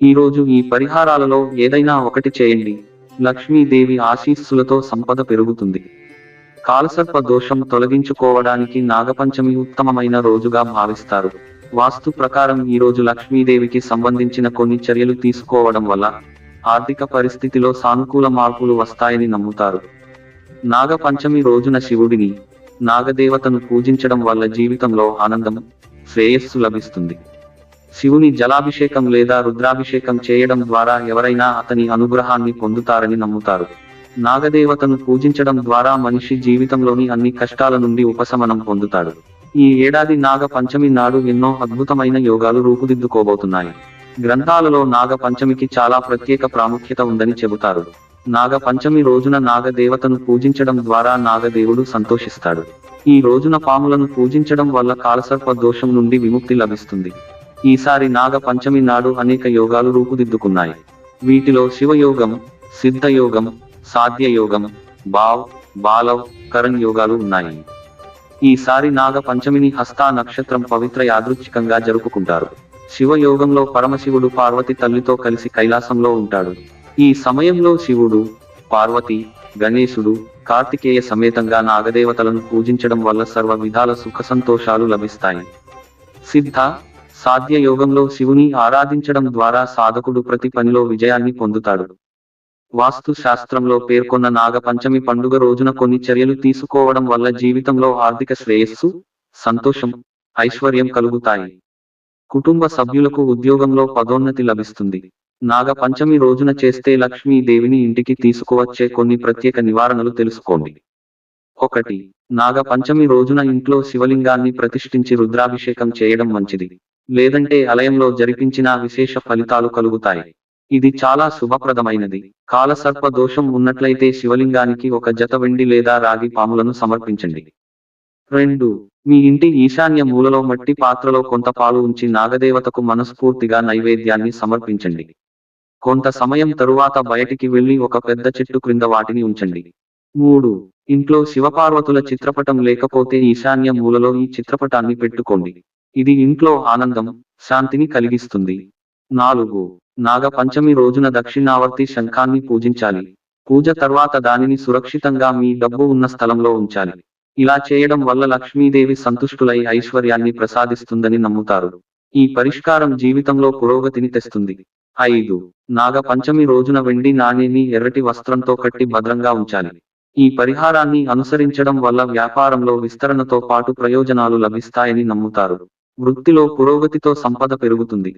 ఈ రోజు ఈ పరిహారాలలో ఏదైనా ఒకటి చేయండి. లక్ష్మీదేవి ఆశీస్సులతో సంపద పెరుగుతుంది. కాలసర్ప దోషం తొలగించుకోవడానికి నాగపంచమి ఉత్తమమైన రోజుగా భావిస్తారు. వాస్తు ప్రకారం ఈ రోజు లక్ష్మీదేవికి సంబంధించిన కొన్ని చర్యలు తీసుకోవడం వల్ల ఆర్థిక పరిస్థితిలో సానుకూల మార్పులు వస్తాయని నమ్ముతారు. నాగపంచమి రోజున శివుడిని నాగదేవతను పూజించడం వల్ల జీవితంలో ఆనందం శ్రేయస్సు లభిస్తుంది. శివుని జలాభిషేకం లేదా రుద్రాభిషేకం చేయడం ద్వారా ఎవరైనా అతని అనుగ్రహాన్ని పొందుతారని నమ్ముతారు. నాగదేవతను పూజించడం ద్వారా మనిషి జీవితంలోని అన్ని కష్టాల నుండి ఉపశమనం పొందుతాడు. ఈ ఏడాది నాగ పంచమి నాడు ఎన్నో అద్భుతమైన యోగాలు రూపుదిద్దుకోబోతున్నాయి. గ్రంథాలలో నాగ పంచమికి చాలా ప్రత్యేక ప్రాముఖ్యత ఉందని చెబుతారు. నాగ పంచమి రోజున నాగదేవతను పూజించడం ద్వారా నాగదేవుడు సంతోషిస్తాడు. ఈ రోజున పాములను పూజించడం వల్ల కాలసర్ప దోషం నుండి విముక్తి లభిస్తుంది. ఈసారి నాగ పంచమి నాడు అనేక యోగాలు రూపుదిద్దుకున్నాయి. వీటిలో శివయోగం సిద్ధయోగం సాధ్యయోగం బావ్ బాలవ్ కరణ్ యోగాలు ఉన్నాయి. ఈసారి నాగ పంచమిని హస్తా నక్షత్రం పవిత్ర యాదృచ్ఛికంగా జరుపుకుంటారు. శివయోగంలో పరమశివుడు పార్వతి తల్లితో కలిసి కైలాసంలో ఉంటాడు. ఈ సమయంలో శివుడు పార్వతి గణేశుడు కార్తికేయ సమేతంగా నాగదేవతలను పూజించడం వల్ల సర్వ విధాల సుఖ సంతోషాలు లభిస్తాయి. సిద్ధ సాధ్య యోగంలో శివుని ఆరాధించడం ద్వారా సాధకుడు ప్రతి పనిలో విజయాన్ని పొందుతాడు. వాస్తు శాస్త్రంలో పేర్కొన్న నాగపంచమి పండుగ రోజున కొన్ని చర్యలు తీసుకోవడం వల్ల జీవితంలో ఆర్థిక శ్రేయస్సు సంతోషం ఐశ్వర్యం కలుగుతాయి. కుటుంబ సభ్యులకు ఉద్యోగంలో పదోన్నతి లభిస్తుంది. నాగ పంచమి రోజున చేస్తే లక్ష్మీదేవిని ఇంటికి తీసుకువచ్చే కొన్ని ప్రత్యేక నివారణలు తెలుసుకోండి. ఒకటి నాగ పంచమి రోజున ఇంట్లో శివలింగాన్ని ప్రతిష్ఠించి రుద్రాభిషేకం చేయడం మంచిది. లేదంటే అలయంలో జరిపించిన విశేష ఫలితాలు కలుగుతాయి. ఇది చాలా శుభప్రదమైనది. కాలసర్ప దోషం ఉన్నట్లయితే శివలింగానికి ఒక జత వెండి లేదా రాగి పాములను సమర్పించండి. రెండు మీ ఇంటి ఈశాన్య మూలలో మట్టి పాత్రలో కొంత పాలు ఉంచి నాగదేవతకు మనస్ఫూర్తిగా నైవేద్యాన్ని సమర్పించండి. కొంత సమయం తరువాత బయటికి వెళ్ళి ఒక పెద్ద చెట్టు క్రింద వాటిని ఉంచండి. మూడు ఇంట్లో శివపార్వతుల చిత్రపటం లేకపోతే ఈశాన్య మూలలో ఈ చిత్రపటాన్ని పెట్టుకోండి. ఇది ఇంట్లో ఆనందం శాంతిని కలిగిస్తుంది. నాలుగు నాగ పంచమి రోజున దక్షిణావర్తి శంఖాన్ని పూజించాలి. పూజ తర్వాత దానిని సురక్షితంగా మీ డబ్బు ఉన్న స్థలంలో ఉంచాలి. ఇలా చేయడం వల్ల లక్ష్మీదేవి సంతుష్టులై ఐశ్వర్యాన్ని ప్రసాదిస్తుందని నమ్ముతారు. ఈ పరిష్కారం జీవితంలో పురోగతిని తెస్తుంది. ఐదు నాగ పంచమి రోజున వెండి నాణేని ఎర్రటి వస్త్రంతో కట్టి భద్రంగా ఉంచాలి. ఈ పరిహారాన్ని అనుసరించడం వల్ల వ్యాపారంలో విస్తరణతో పాటు ప్రయోజనాలు లభిస్తాయని నమ్ముతారు. వృత్తిలో పురోగతితో సంపద పెరుగుతుంది.